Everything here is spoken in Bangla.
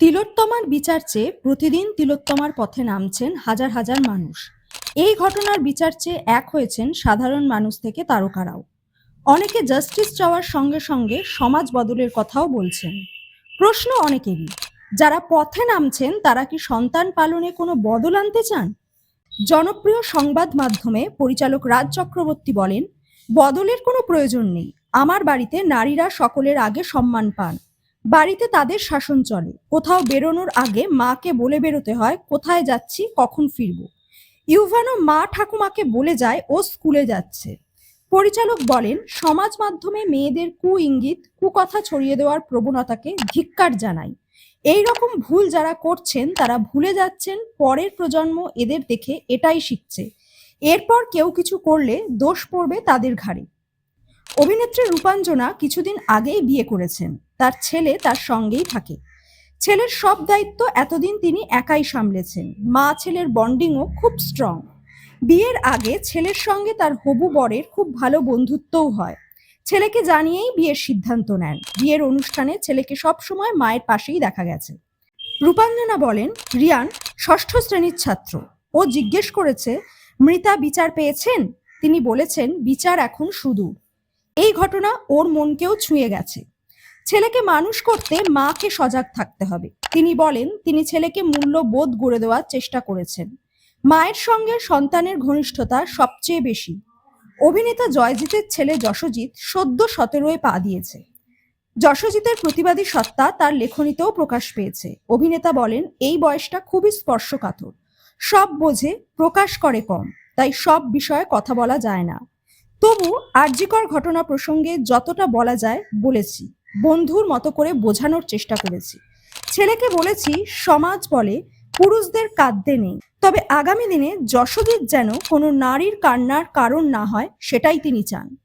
তিলোত্তমার বিচার চেয়ে প্রতিদিন তিলোত্তমার পথে নামছেন হাজার হাজার মানুষ। এই ঘটনার বিচার চেয়ে এক হয়েছেন সাধারণ মানুষ থেকে তারকারাও। অনেকে জাস্টিস চাওয়ার সঙ্গে সঙ্গে সমাজ বদলের কথাও বলছেন। প্রশ্ন অনেকেরই, যারা পথে নামছেন তারা কি সন্তান পালনে কোনো বদল আনতে চান? জনপ্রিয় সংবাদ মাধ্যমে পরিচালক রাজ চক্রবর্তী বলেন, বদলের কোনো প্রয়োজন নেই। আমার বাড়িতে নারীরা সকলের আগে সম্মান পান। বাড়িতে তাদের শাসন চলে। কোথাও বেরোনোর আগে মাকে বলে বেরোতে হয়, কোথায় যাচ্ছি, কখন ফিরবো। ইউভানো মা ঠাকুমাকে বলে যায়, ও স্কুলে যাচ্ছে। পরিচালক বলেন, সমাজ মাধ্যমে মেয়েদের কু ইঙ্গিত কুকথা ছড়িয়ে দেওয়ার প্রবণতাকে ধিক্কার জানাই। এই রকম ভুল যারা করছেন, তারা ভুলে যাচ্ছেন, পরের প্রজন্ম এদের দেখে এটাই শিখছে। এরপর কেউ কিছু করলে দোষ পড়বে তাদের ঘাড়ে। অভিনেত্রী রূপাঞ্জনা কিছুদিন আগেই বিয়ে করেছেন। তার ছেলে তার সঙ্গেই থাকে। ছেলের সব দায়িত্ব এতদিন তিনি একাই সামলেছেন। মা ছেলের বন্ডিংও খুব স্ট্রং বিয়ের আগে ছেলের সঙ্গে তার হবু বরের খুব ভালো বন্ধুত্বও হয়। ছেলেকে জানিয়েই বিয়ের সিদ্ধান্ত নেন। বিয়ের অনুষ্ঠানে ছেলেকে সবসময় মায়ের পাশেই দেখা গেছে। রূপাঞ্জনা বলেন, রিয়ান ষষ্ঠ শ্রেণির ছাত্র। ও জিজ্ঞেস করেছে, মৃতা বিচার পেয়েছেন? তিনি বলেছেন, বিচার এখন সুদূর এই ঘটনা ওর মনকেও ছুঁয়ে গেছে। ছেলেকে মানুষ করতে মাকে সজাগ থাকতে হবে। তিনি বলেন, তিনি ছেলেকে মূল্যবোধ গড়ে দেওয়ার চেষ্টা করেছেন। মায়ের সঙ্গে সন্তানের ঘনিষ্ঠতা সবচেয়ে বেশি। অভিনেতা জয়জিতের ছেলে যশজিৎ সদ্য সতেরোয় পা দিয়েছে। যশজিতের প্রতিবাদী সত্তা তার লেখনীতেও প্রকাশ পেয়েছে। অভিনেতা বলেন, এই বয়সটা খুবই স্পর্শকাতর। সব বোঝে, প্রকাশ করে কম, তাই সব বিষয়ে কথা বলা যায় না। তবু আর্যিকর ঘটনা প্রসঙ্গে যতটা বলা যায় বলেছি। বন্ধুর মতো করে বোঝানোর চেষ্টা করেছি। ছেলেকে বলেছি, সমাজ বলে, পুরুষদের কাঁদতে নেই। তবে আগামী দিনে যশোদীর যেন কোনো নারীর কান্নার কারণ না হয়, সেটাই তিনি চান।